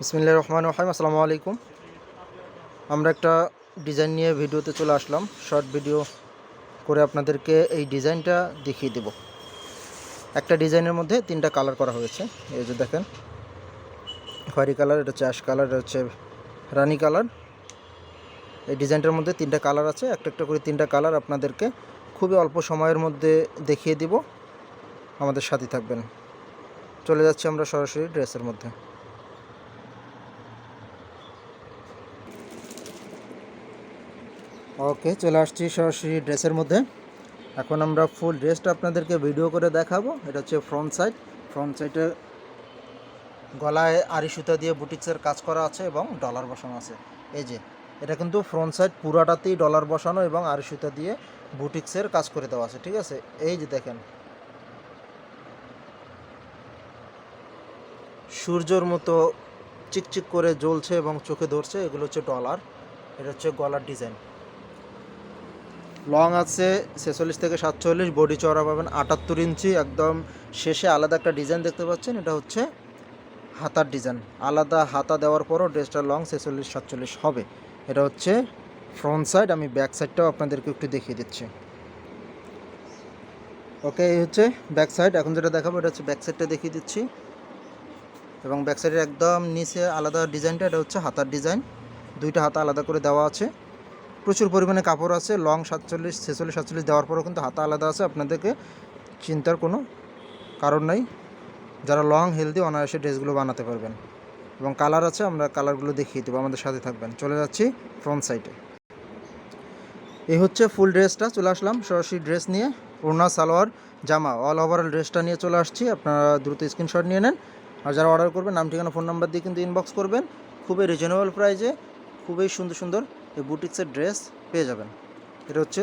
বিসমিল্লা রহমান রহিম, আসসালামু আলাইকুম। আমরা একটা ডিজাইন নিয়ে ভিডিওতে চলে আসলাম। শর্ট ভিডিও করে আপনাদেরকে এই ডিজাইনটা দেখিয়ে দেব। একটা ডিজাইনের মধ্যে তিনটা কালার করা হয়েছে। এই যে দেখেন, খয়েরি কালার, এটা হচ্ছে অ্যাশ কালার, এটা হচ্ছে রানি কালার। এই ডিজাইনটার মধ্যে তিনটা কালার আছে। একটা একটা করে তিনটা কালার আপনাদেরকে খুবই অল্প সময়ের মধ্যে দেখিয়ে দিব। আমাদের সাথে থাকবেন। চলে যাচ্ছি আমরা সরাসরি ড্রেসের মধ্যে। ওকে, চলে আসছি সরাসরি ড্রেসের মধ্যে। এখন আমরা ফুল ড্রেসটা আপনাদেরকে ভিডিও করে দেখাবো। এটা হচ্ছে ফ্রন্ট সাইড ফ্রন্ট সাইডে গলায় আড়ি সুতা দিয়ে বুটিক্সের কাজ করা আছে এবং ডলার বসানো আছে। এই যে, এটা কিন্তু ফ্রন্ট সাইড পুরাটাতেই ডলার বসানো এবং আড়ি সুতা দিয়ে বুটিক্সের কাজ করে দেওয়া আছে, ঠিক আছে? এই যে দেখেন। সূর্যর মতো চিকচিক করে জ্বলছে এবং চোখে ধরছে, এগুলো হচ্ছে ডলার এটা হচ্ছে গলার ডিজাইন লং আছে ছেচল্লিশ থেকে সাতচল্লিশ বডি চড়া পাবেন আটাত্তর ইঞ্চি, একদম শেষে আলাদা একটা ডিজাইন দেখতে পাচ্ছেন, এটা হচ্ছে হাতার ডিজাইন আলাদা হাতা দেওয়ার পরও ড্রেসটা লং ছেচল্লিশ, সাতচল্লিশ হবে। এটা হচ্ছে ফ্রন্ট সাইড আমি ব্যাক সাইডটাও আপনাদেরকে একটু দেখিয়ে দিচ্ছি। ওকে এই হচ্ছে ব্যাক সাইড এখন যেটা দেখাবো, এটা হচ্ছে ব্যাক সাইডটা দেখিয়ে দিচ্ছি। এবং ব্যাক সাইডের একদম নিচে আলাদা ডিজাইনটা এটা হচ্ছে হাতার ডিজাইন দুইটা হাতা আলাদা করে দেওয়া আছে। প্রচুর পরিমাণে কাপড় আছে লং সাতচল্লিশ, ছেচল্লিশ, সাতচল্লিশ দেওয়ার পরেও কিন্তু হাতা আলাদা আছে, আপনাদেরকে চিন্তার কোনো কারণ নাই। যারা লং হেলদি অনায়াসে ড্রেসগুলো বানাতে পারবেন। এবং কালার আছে, আমরা কালারগুলো দেখিয়ে দেবো, আমাদের সাথে থাকবেন। চলে যাচ্ছি ফ্রন্ট সাইডে এই হচ্ছে ফুল ড্রেসটা চলে আসলাম সরাসরি ড্রেস নিয়ে। ওড়না, সালোয়ার, জামা অল ওভারঅল ড্রেসটা নিয়ে চলে আসছি। আপনারা দ্রুত স্ক্রিনশট নিয়ে নেন। আর যারা অর্ডার করবেন, নাম, ঠিকানা ফোন নাম্বার দিয়ে কিন্তু ইনবক্স করবেন। খুবই রিজনেবল প্রাইজে খুবই সুন্দর সুন্দর এই বুটিক্সের ড্রেস পেয়ে যাবেন। এটা হচ্ছে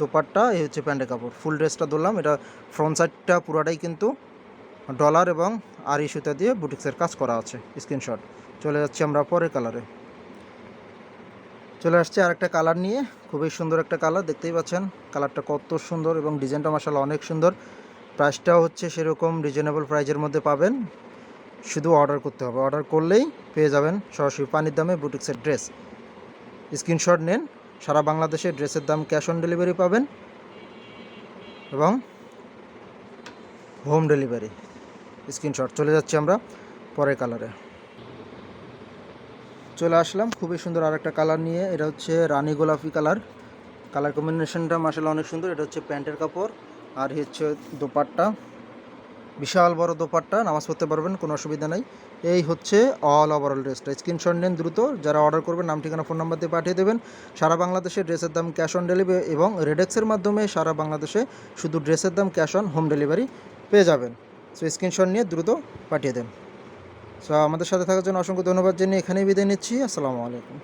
দোপাট্টা, এই হচ্ছে প্যান্টের কাপড়। ফুল ড্রেসটা ধরলাম, এটা ফ্রন্ট সাইডটা পুরাটাই কিন্তু ডলার এবং আড়ি সুতা দিয়ে বুটিক্সের কাজ করা আছে স্ক্রিনশট চলে যাচ্ছি আমরা পরের কালারে চলে আসছে আরেকটা কালার নিয়ে, খুবই সুন্দর একটা কালার দেখতেই পাচ্ছেন কালারটা কত সুন্দর এবং ডিজাইনটা মাসাল অনেক সুন্দর। প্রাইসটাও হচ্ছে সেরকম রিজনেবল প্রাইজের মধ্যে পাবেন। শুধু অর্ডার করতে হবে অর্ডার করলেই পেয়ে যাবেন সরাসরি পানির দামে বুটিক্সের ড্রেস স্ক্রিনশট নেন, সারা বাংলাদেশে ড্রেসের দাম ক্যাশ অন ডেলিভারি পাবেন এবং হোম ডেলিভারি। স্ক্রিনশট চলে যাচ্ছি আমরা পরের কালারে। চলে আসলাম খুবই সুন্দর আরেকটা কালার নিয়ে, এটা হচ্ছে রানী গোলাপি কালার। কালার কম্বিনেশনটা মাসাল অনেক সুন্দর, এটা হচ্ছে প্যান্টের কাপড়, আর হচ্ছে দোপাট্টা। বিশাল বড় দোপাট্টা, নামাজ পড়তে পারবেন, কোনো অসুবিধা নাই। এই হচ্ছে অল ওভারঅল ড্রেসটা স্ক্রিনশট নেন দ্রুত, যারা অর্ডার করবেন, নাম, ঠিকানা ফোন নাম্বার দিয়ে পাঠিয়ে দেবেন। সারা বাংলাদেশে ড্রেসের দাম ক্যাশ অন ডেলিভারি এবং রেডেক্সের মাধ্যমে সারা বাংলাদেশে শুধু ড্রেসের দাম ক্যাশ অন হোম ডেলিভারি পেয়ে যাবেন। সো স্ক্রিনশট নিয়ে দ্রুত পাঠিয়ে দেন। সো আমাদের সাথে থাকার জন্য অসংখ্য ধন্যবাদ জানিয়ে এখানেই বিদায় নিচ্ছি। আসসালামু আলাইকুম।